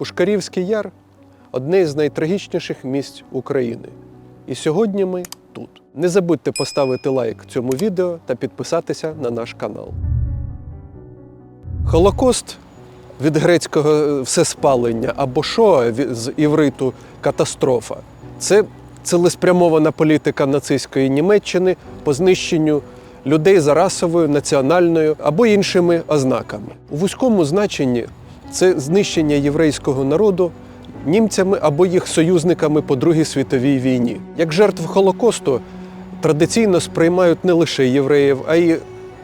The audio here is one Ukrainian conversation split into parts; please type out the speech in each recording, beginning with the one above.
Пушкарівський яр одне з найтрагічніших місць України. І сьогодні ми тут. Не забудьте поставити лайк цьому відео та підписатися на наш канал. Холокост від грецького е, всеспалення або шоа з івриту катастрофа. Це цілеспрямована політика нацистської Німеччини по знищенню людей за расовою, національною або іншими ознаками. У вузькому значенні це знищення єврейського народу німцями або їх союзниками по Другій світовій війні. Як жертв Холокосту традиційно сприймають не лише євреїв, а й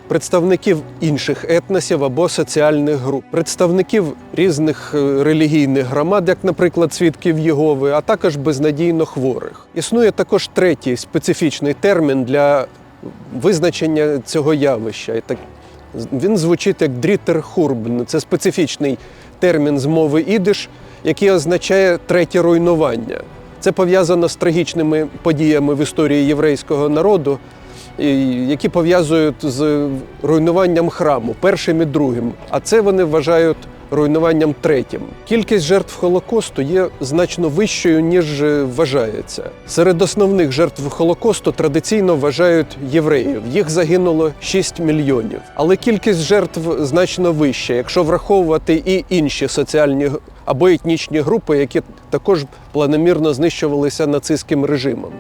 представників інших етносів або соціальних груп, представників різних е, релігійних громад, як, наприклад, свідків Єгови, а також безнадійно хворих. Існує також третій специфічний термін для визначення цього явища. Він звучить як дрітерхурбн. Це специфічний термін з мови ідиш, який означає третє руйнування. Це пов'язано з трагічними подіями в історії єврейського народу, які пов'язують з руйнуванням храму, першим і другим. А це вони вважають руйнуванням третім. Кількість жертв Холокосту є значно вищою, ніж е, вважається. Серед основних жертв Холокосту традиційно вважають євреїв. Їх загинуло 6 мільйонів. Але кількість жертв значно вища, якщо враховувати і інші соціальні або етнічні групи, які також планомірно знищувалися нацистським режимом.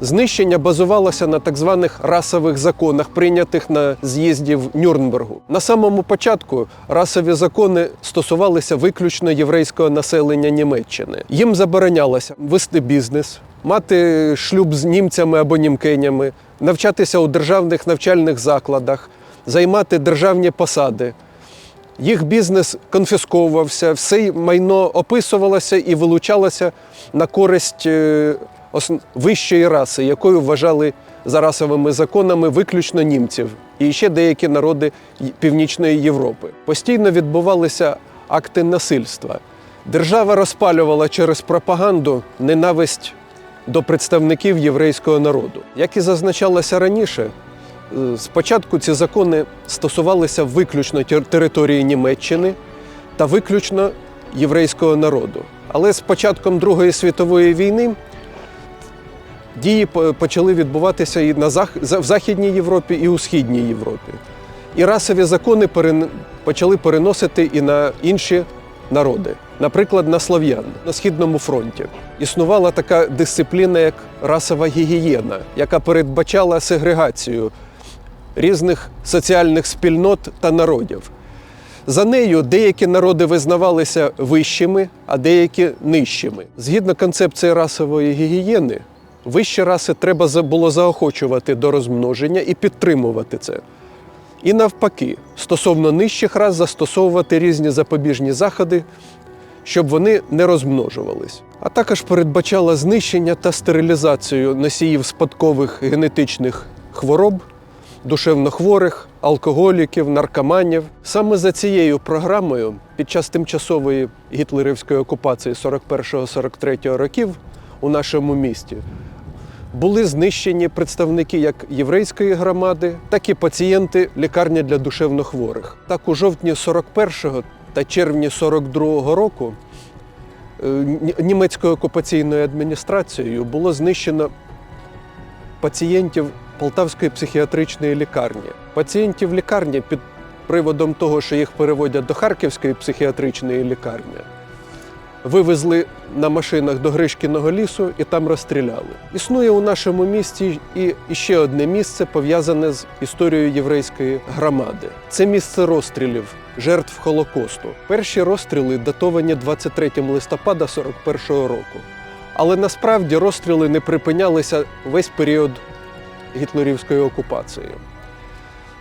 Знищення базувалося на так званих расових законах, прийнятих на з'їзді в Нюрнбергу. На самому початку расові закони стосувалися виключно єврейського населення Німеччини. Їм заборонялося вести бізнес, мати шлюб з німцями або німкенями, навчатися у державних навчальних закладах, займати державні посади. Їх бізнес конфісковувався, все майно описувалося і вилучалося на користь е, вищої раси, якою вважали за расовими законами виключно німців і ще деякі народи Північної Європи. Постійно відбувалися акти насильства. Держава розпалювала через пропаганду ненависть до представників єврейського народу. Як і зазначалося раніше, Е, Спочатку ці закони стосувалися виключно тер- території Німеччини та виключно єврейського народу. Але з початком Другої світової війни дії почали відбуватися і на Зах... в Західній Європі, і у Східній Європі. І расові закони перен... почали переносити і на інші народи, наприклад, на слов'ян на Східному фронті. Існувала така дисципліна, як расова гігієна, яка передбачала сегрегацію різних соціальних спільнот та народів. За нею деякі народи визнавалися вищими, а деякі нижчими. Згідно концепції расової гігієни, вищі раси треба було заохочувати до розмноження і підтримувати це. І навпаки, стосовно нижчих рас застосовувати різні запобіжні заходи, щоб вони не розмножувались. А також передбачала знищення та стерилізацію носіїв спадкових генетичних хвороб, душевнохворих, алкоголіків, наркоманів. Саме за цією програмою під час тимчасової гітлерівської окупації 41-43 років у нашому місті були знищені представники як єврейської громади, так і пацієнти лікарні для душевнохворих. Так у жовтні 41-го та червні 42-го року е, німецькою окупаційною адміністрацією було знищено пацієнтів Полтавської психіатричної лікарні. Пацієнтів лікарні під приводом того, що їх переводять до Харківської психіатричної лікарні, вивезли на машинах до Гришкіного лісу і там розстріляли. Існує у нашому місті і ще одне місце пов'язане з історією єврейської громади. Це місце розстрілів, жертв Холокосту. Перші розстріли датовані 23 листопада 41-го року. Але насправді розстріли не припинялися весь період гітлерівської окупації.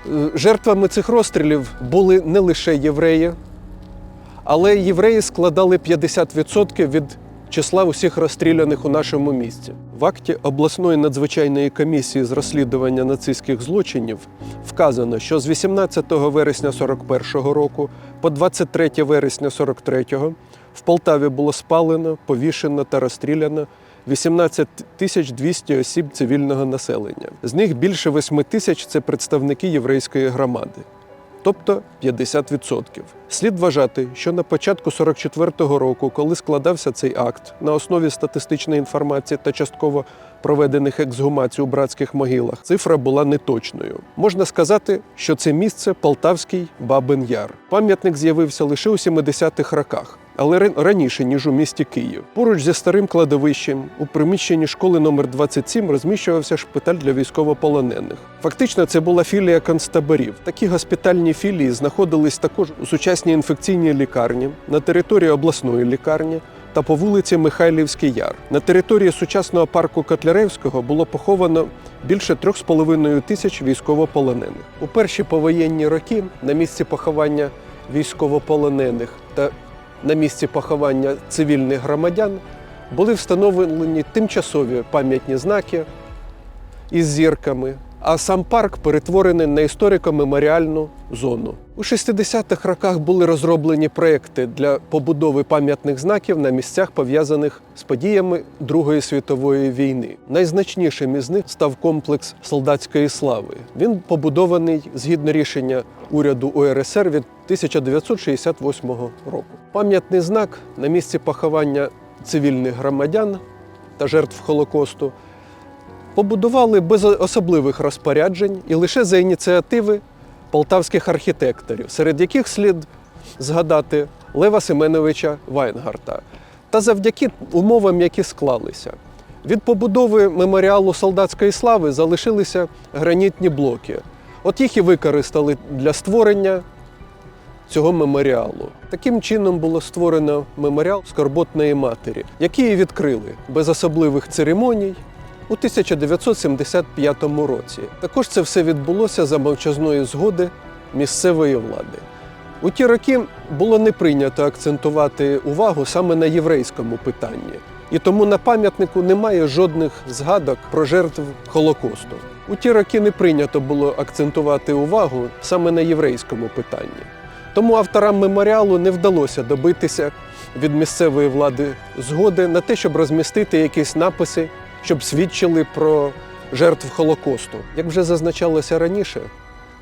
Е, Жертвами цих розстрілів були не лише євреї, але євреї складали 50% від числа усіх розстріляних у нашому місті. В акті обласної надзвичайної комісії з розслідування нацистських злочинів вказано, що з 18 вересня 41 року по 23 вересня 43 в Полтаві було спалено, повішено та розстріляно 18 тисяч 200 осіб цивільного населення. З них більше 8 тисяч це представники єврейської громади. Тобто 50%. Слід вважати, що на початку 44-го року, коли складався цей акт на основі статистичної інформації та частково проведених ексгумацій у братських могилах, цифра була неточною. Можна сказати, що це місце Полтавський Бабин Яр. Пам'ятник з'явився лише у 70-х роках. Але ра- раніше, ніж у місті Київ. Поруч зі старим кладовищем у приміщенні школи номер 27 розміщувався шпиталь для військовополонених. Фактично, це була філія концтаборів. Такі госпітальні філії знаходились також у сучасній інфекційній лікарні, на території обласної лікарні та по вулиці Михайлівський Яр. На території сучасного парку Котляревського було поховано більше 3,5 тисяч військовополонених. У перші повоєнні роки на місці поховання військовополонених та на місці поховання цивільних громадян були встановлені тимчасові пам'ятні знаки із зірками, а сам парк перетворений на історико-меморіальну зону. У 60-х роках були розроблені проекти для побудови пам'ятних знаків на місцях, пов'язаних з подіями Другої світової війни. Найзначнішим із них став комплекс солдатської слави. Він побудований згідно рішення уряду УРСР від 1968 року. Пам'ятний знак на місці поховання цивільних громадян та жертв Холокосту побудували без особливих розпоряджень і лише за ініціативи полтавських архітекторів, серед яких слід згадати Лева Семеновича Вайнгарта, та завдяки умовам, які склалися. Від побудови меморіалу солдатської слави залишилися гранітні блоки. От їх і використали для створення цього меморіалу. Таким чином було створено меморіал скорботної матері, який і відкрили без особливих церемоній у 1975 році. Також це все відбулося за мовчазної згоди місцевої влади. У ті роки було не прийнято акцентувати увагу саме на єврейському питанні. І тому на пам'ятнику немає жодних згадок про жертв Холокосту. У ті роки не прийнято було акцентувати увагу саме на єврейському питанні. Тому авторам меморіалу не вдалося добитися від місцевої влади згоди на те, щоб розмістити якісь написи, щоб свідчили про жертв Холокосту. Як вже зазначалося раніше,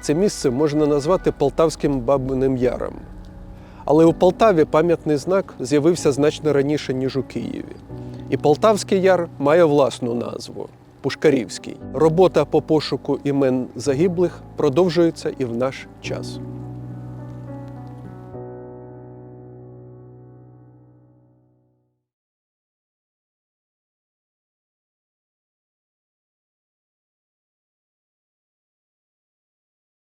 це місце можна назвати Полтавським Бабиним Яром. Але у Полтаві пам'ятний знак з'явився значно раніше, ніж у Києві. І Полтавський яр має власну назву Пушкарівський. Робота по пошуку імен загиблих продовжується і в наш час.